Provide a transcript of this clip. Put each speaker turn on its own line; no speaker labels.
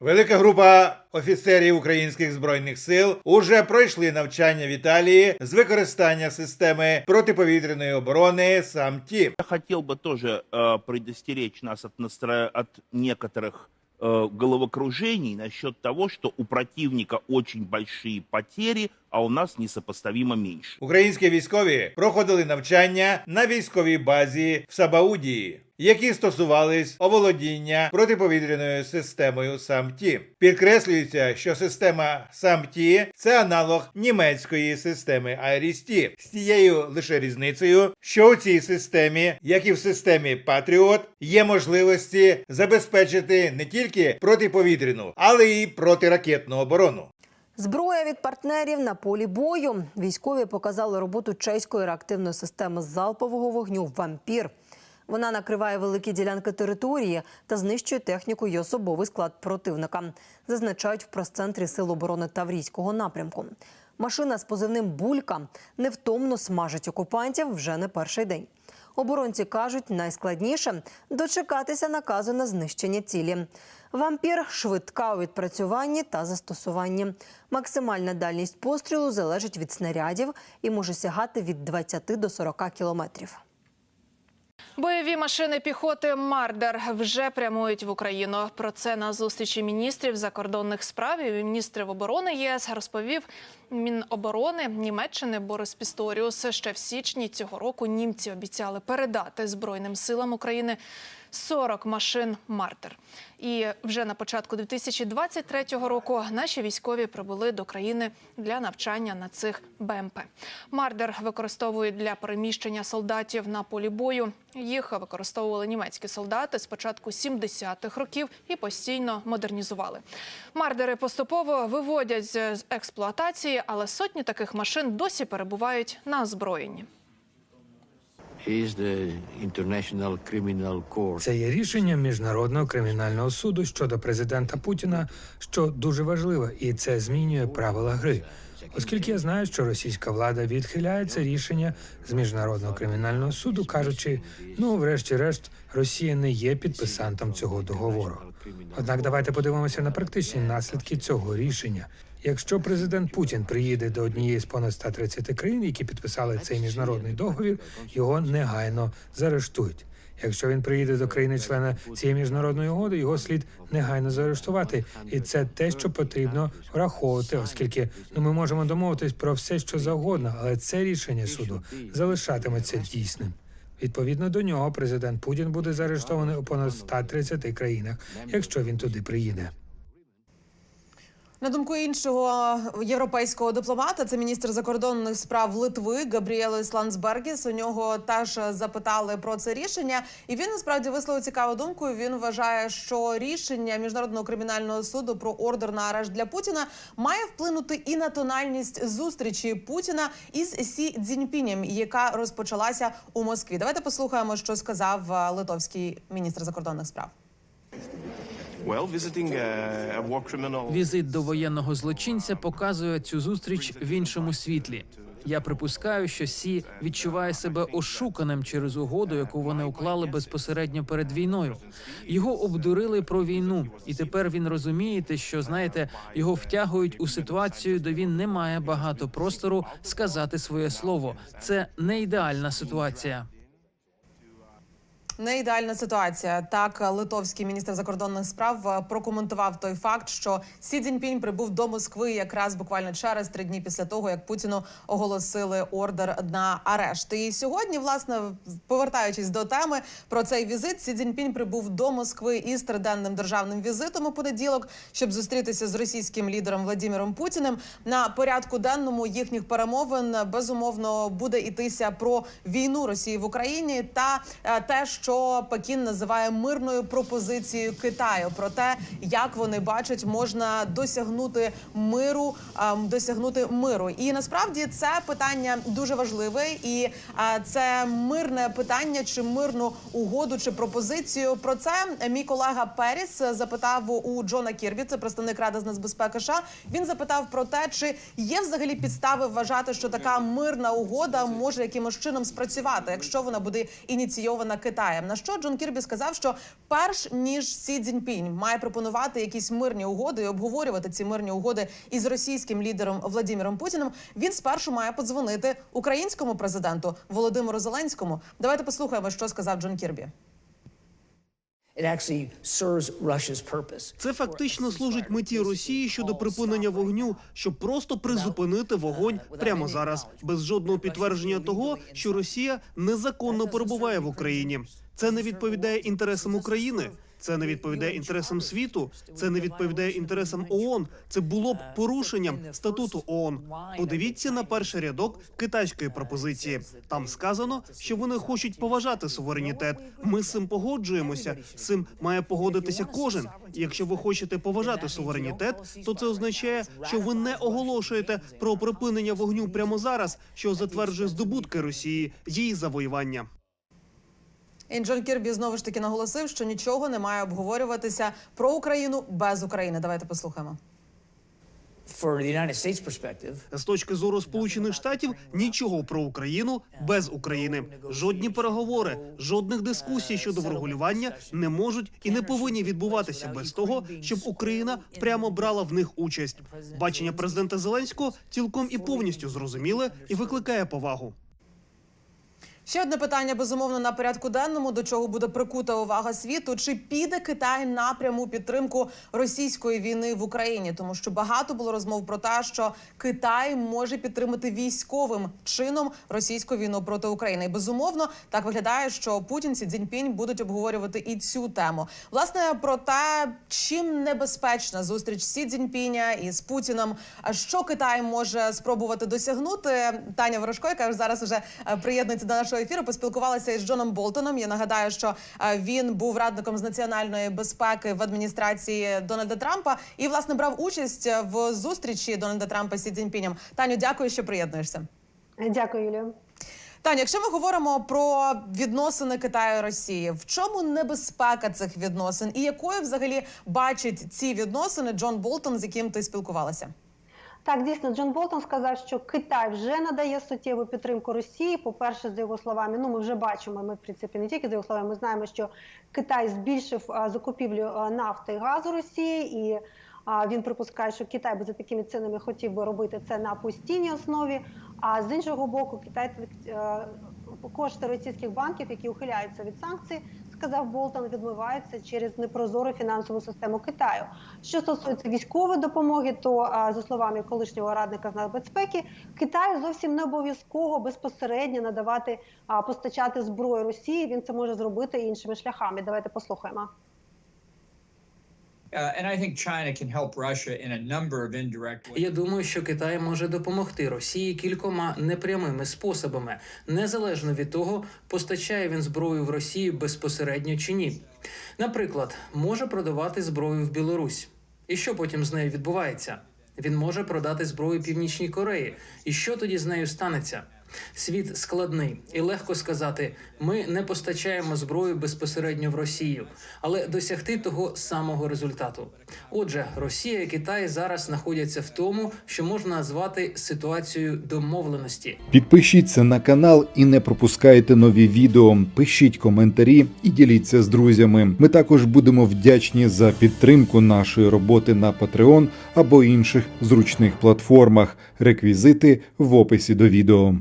Велика група офіцерів українських збройних сил уже пройшли навчання в Італії з використання системи протиповітряної оборони САМ-ТІП.
Я хотел бы тоже э, предостеречь нас от, настро... от некоторых э, головокружений насчет того, что у противника очень большие потери, а у нас несопоставимо меньше.
Українські військові проходили навчання на військовій базі в Сабаудії, які стосувались оволодіння протиповітряною системою САМ-ТІ. Підкреслюється, що система САМ-ТІ – це аналог німецької системи IRIS-T, з тією лише різницею, що у цій системі, як і в системі Patriot, є можливості забезпечити не тільки протиповітряну, але й протиракетну оборону.
Зброя від партнерів на полі бою. Військові показали роботу чеської реактивної системи залпового вогню Вампір. Вона накриває великі ділянки території та знищує техніку і особовий склад противника. Зазначають в прес-центрі Сил оборони Таврійського напрямку. Машина з позивним Булька невтомно смажить окупантів вже не перший день. Оборонці кажуть, найскладніше дочекатися наказу на знищення цілі. Вампір швидка у відпрацюванні та застосуванні. Максимальна дальність пострілу залежить від снарядів і може сягати від 20 до 40 кілометрів.
Бойові машини піхоти Мардер вже прямують в Україну. Про це на зустрічі міністрів закордонних справ і міністрів оборони ЄС розповів Міноборони Німеччини Борис Пісторіус. Ще в січні цього року німці обіцяли передати Збройним силам України 40 машин Мардер. І вже на початку 2023 року наші військові прибули до країни для навчання на цих БМП. Мардер використовують для переміщення солдатів на полі бою. Їх використовували німецькі солдати з початку 70-х років і постійно модернізували. Мардери поступово виводять з експлуатації, але сотні таких машин досі перебувають на озброєнні.
Це є рішення міжнародного кримінального суду щодо президента Путіна, що дуже важливо, і це змінює правила гри. Оскільки я знаю, що російська влада відхиляє це рішення з міжнародного кримінального суду, кажучи, ну, врешті-решт, Росія не є підписантом цього договору. Однак давайте подивимося на практичні наслідки цього рішення. Якщо президент Путін приїде до однієї з понад 130 країн, які підписали цей міжнародний договір, його негайно заарештують. Якщо він приїде до країни-члена цієї міжнародної угоди, його слід негайно заарештувати, і це те, що потрібно враховувати, оскільки ну ми можемо домовитись про все, що завгодно, але це рішення суду залишатиметься дійсним. Відповідно до нього, президент Путін буде заарештований у понад 130 країнах, якщо він туди приїде.
На думку іншого європейського дипломата, це міністр закордонних справ Литви Габріелос Ландсбергіс. У нього теж запитали про це рішення, і він насправді висловив цікаву думку. Він вважає, що рішення міжнародного кримінального суду про ордер на арешт для Путіна має вплинути і на тональність зустрічі Путіна із Сі Цзіньпінем, яка розпочалася у Москві. Давайте послухаємо, що сказав литовський міністр закордонних справ.
Візит до воєнного злочинця показує цю зустріч в іншому світлі. Я припускаю, що Сі відчуває себе ошуканим через угоду, яку вони уклали безпосередньо перед війною. Його обдурили про війну, і тепер він розумієте, що знаєте, його втягують у ситуацію, де він не має багато простору сказати своє слово. Це не ідеальна ситуація.
Не ідеальна ситуація. Так, литовський міністр закордонних справ е, прокоментував той факт, що Сі Цзіньпінь прибув до Москви якраз буквально через три дні після того, як Путіну оголосили ордер на арешт. І сьогодні, власне, повертаючись до теми про цей візит, Сі Цзіньпінь прибув до Москви із триденним державним візитом у понеділок, щоб зустрітися з російським лідером Владимиром Путіним. На порядку денному їхніх перемовин безумовно буде йтися про війну Росії в Україні та е, те, що Пекін називає мирною пропозицією Китаю, про те, як вони бачать, можна досягнути миру, ем, досягнути миру. І насправді це питання дуже важливе, і е, це мирне питання, чи мирну угоду, чи пропозицію. Про це мій колега Періс запитав у Джона Кірбі, це представник Ради з нацбезпеки США. Він запитав про те, чи є взагалі підстави вважати, що така мирна угода може якимось чином спрацювати, якщо вона буде ініційована Китаєм. Китаєм. На що Джон Кірбі сказав, що перш ніж Сі Цзіньпінь має пропонувати якісь мирні угоди і обговорювати ці мирні угоди із російським лідером Владимиром Путіним, він спершу має подзвонити українському президенту Володимиру Зеленському. Давайте послухаємо, що сказав Джон Кірбі.
Це фактично служить меті Росії щодо припинення вогню, щоб просто призупинити вогонь прямо зараз, без жодного підтвердження того, що Росія незаконно перебуває в Україні. Це не відповідає інтересам України. Це не відповідає інтересам світу. Це не відповідає інтересам ООН. Це було б порушенням статуту ООН. Подивіться на перший рядок китайської пропозиції. Там сказано, що вони хочуть поважати суверенітет. Ми з цим погоджуємося. З цим має погодитися кожен. Якщо ви хочете поважати суверенітет, то це означає, що ви не оголошуєте про припинення вогню прямо зараз, що затверджує здобутки Росії, її завоювання.
І Кірбі знову ж таки наголосив, що нічого не має обговорюватися про Україну без України. Давайте послухаємо.
З точки зору Сполучених Штатів нічого про Україну без України. Жодні переговори, жодних дискусій щодо врегулювання не можуть і не повинні відбуватися без того, щоб Україна прямо брала в них участь. Бачення президента Зеленського цілком і повністю зрозуміле і викликає повагу.
Ще одне питання безумовно на порядку денному, до чого буде прикута увага світу. Чи піде Китай на пряму підтримку російської війни в Україні? Тому що багато було розмов про те, що Китай може підтримати військовим чином російську війну проти України. І безумовно так виглядає, що Путін Сі Цзіньпінь будуть обговорювати і цю тему. Власне про те, чим небезпечна зустріч Сі Цзіньпіня із Путіном, що Китай може спробувати досягнути. Таня Ворожко, яка зараз вже е, приєднується до нашого ефіру, поспілкувалася із Джоном Болтоном. Я нагадаю, що е, він був радником з національної безпеки в адміністрації Дональда Трампа і власне брав участь в зустрічі Дональда Трампа з Сі Цзіньпінем. Таню, дякую, що приєднуєшся.
Дякую, Юлію.
Таня, якщо ми говоримо про відносини Китаю і Росії, в чому небезпека цих відносин, і якою взагалі бачить ці відносини Джон Болтон, з яким ти спілкувалася?
Так, дійсно, Джон Болтон сказав, що Китай вже надає суттєву підтримку Росії. По-перше, за його словами, ну ми вже бачимо. Ми в принципі не тільки за його словами, ми знаємо, що Китай збільшив закупівлю нафти і газу Росії, і він припускає, що Китай би за такими цінами хотів би робити це на постійній основі. А з іншого боку, Китай е, кошти російських банків, які ухиляються від санкцій, сказав Болтон, відмиваються через непрозору фінансову систему Китаю. Що стосується військової допомоги, то за словами колишнього радника з нацбезпеки, Китаю зовсім не обов'язково безпосередньо надавати постачати зброю Росії. Він це може зробити іншими шляхами. Давайте послухаємо.
Я думаю, що Китай може допомогти Росії кількома непрямими способами, незалежно від того, постачає він зброю в Росію безпосередньо чи ні. Наприклад, може продавати зброю в Білорусь. І що потім з нею відбувається? Він може продати зброю Північній Кореї. І що тоді з нею станеться? Світ складний і легко сказати: ми не постачаємо зброю безпосередньо в Росію, але досягти того самого результату. Отже, Росія і Китай зараз знаходяться в тому, що можна назвати ситуацією домовленості.
Підпишіться на канал і не пропускайте нові відео. Пишіть коментарі і діліться з друзями. Ми також будемо вдячні за підтримку нашої роботи на Patreon або інших зручних платформах. Реквізити в описі до відео.